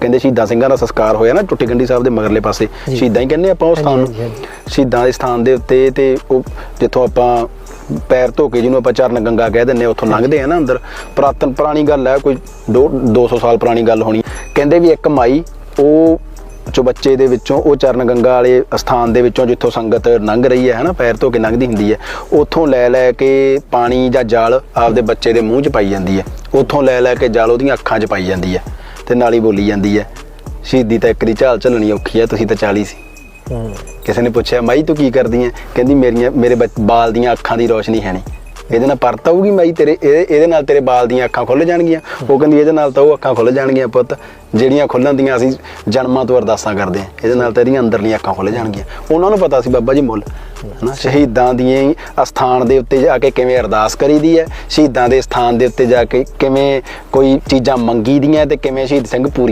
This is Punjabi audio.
ਕਹਿੰਦੇ ਸ਼ਹੀਦਾਂ ਸਿੰਘਾਂ ਦਾ ਸੰਸਕਾਰ ਹੋਇਆ ਨਾ ਟੁੱਟੀ ਗੰਢੀ ਸਾਹਿਬ ਦੇ ਮਗਰਲੇ ਪਾਸੇ। ਸ਼ਹੀਦਾਂ ਹੀ ਕਹਿੰਦੇ ਆਪਾਂ ਉਹ ਸਥਾਨ ਨੂੰ। ਸ਼ਹੀਦਾਂ ਦੇ ਸਥਾਨ ਦੇ ਉੱਤੇ ਤੇ ਉਹ ਜਿੱਥੋਂ ਆਪਾਂ ਪੈਰ ਧੋ ਕੇ ਜਿਹਨੂੰ ਆਪਾਂ ਚਰਨ ਗੰਗਾ ਕਹਿ ਦਿੰਨੇ ਉੱਥੋਂ ਲੰਘਦੇ ਆ ਨਾ ਅੰਦਰ। ਪੁਰਾਤਨ ਪੁਰਾਣੀ ਗੱਲ ਹੈ ਕੋਈ 200 ਸਾਲ ਪੁਰਾਣੀ ਗੱਲ ਹੋਣੀ। ਕਹਿੰਦੇ ਵੀ ਇੱਕ ਮਾਈ ਉਹ ਚੁਬੱਚੇ ਦੇ ਵਿੱਚੋਂ ਉਹ ਚਰਨ ਗੰਗਾ ਵਾਲੇ ਸਥਾਨ ਦੇ ਵਿੱਚੋਂ ਜਿੱਥੋਂ ਸੰਗਤ ਲੰਘ ਰਹੀ ਹੈ ਹਨਾ ਪੈਰ ਧੋ ਕੇ ਲੰਘਦੀ ਹੁੰਦੀ ਹੈ ਉੱਥੋਂ ਲੈ ਲੈ ਕੇ ਪਾਣੀ ਜਾਂ ਜਲ ਆਪਦੇ ਬੱਚੇ ਦੇ ਮੂੰਹ 'ਚ ਪਾਈ ਜਾਂਦੀ ਹੈ। ਉੱਥੋਂ ਲੈ ਲੈ ਕੇ ਜਲ ਉਹਦੀਆਂ ਅੱਖਾਂ 'ਚ ਪਾਈ ਜਾਂਦੀ ਹੈ। ਤੇ ਨਾਲ ਹੀ ਬੋਲੀ ਜਾਂਦੀ ਹੈ। ਸ਼ਹੀਦੀ ਤਾਂ ਇੱਕ ਦੀ ਝਾਲ ਝੱਲਣੀ ਔਖੀ ਹੈ ਤੁਸੀਂ ਤਾਂ 40 ਸੀ। ਹੂੰ। ਕਿਸੇ ਨੇ ਪੁੱਛਿਆ ਮਾਈ ਤੂੰ ਕੀ ਕਰਦੀ ਐ ਕਹਿੰਦੀ ਮੇਰੀਆਂ ਮੇਰੇ ਬਾਲ ਦੀਆਂ ਅੱਖਾਂ ਦੀ ਰੋਸ਼ਨੀ ਹੈ ਨਹੀਂ ਇਹਦੇ ਨਾਲ ਪਰਤ ਆਊਗੀ ਮਾਈ ਤੇਰੇ ਇਹਦੇ ਨਾਲ ਤੇਰੇ ਬਾਲ ਦੀਆਂ ਅੱਖਾਂ ਖੁੱਲ ਜਾਣਗੀਆਂ। ਉਹ ਕਹਿੰਦੀ ਇਹਦੇ ਨਾਲ ਤਾਂ ਉਹ ਅੱਖਾਂ ਖੁੱਲ ਜਾਣਗੀਆਂ ਪੁੱਤ। ਜਿਹੜੀਆਂ ਖੁੱਲਣ ਦੀਆਂ ਅਸੀਂ ਜਨਮਾਂ ਤੋਂ ਅਰਦਾਸਾਂ ਕਰਦੇ ਆ ਇਹਦੇ ਨਾਲ ਤਾਂ ਇਹਦੀਆਂ ਅੰਦਰਲੀਆਂ ਅੱਖਾਂ ਖੁੱਲ ਜਾਣਗੀਆਂ। ਉਹਨਾਂ ਨੂੰ ਪਤਾ ਸੀ ਬਾਬਾ ਜੀ ਮੁੱਲ ਹਨਾ? ਸ਼ਹੀਦਾਂ ਦੀਆਂ ਅਸਥਾਨ ਦੇ ਉੱਤੇ ਜਾ ਕੇ ਕਿਵੇਂ ਅਰਦਾਸ ਕਰੀਦੀ ਹੈ ਸ਼ਹੀਦਾਂ ਦੇ ਸਥਾਨ ਦੇ ਉੱਤੇ ਜਾ ਕੇ ਕਿਵੇਂ ਕੋਈ ਚੀਜ਼ਾਂ ਮੰਗੀ ਦੀਆਂ ਤੇ ਕਿਵੇਂ ਸ਼ਹੀਦ ਸਿੰਘ ਪੂਰੀ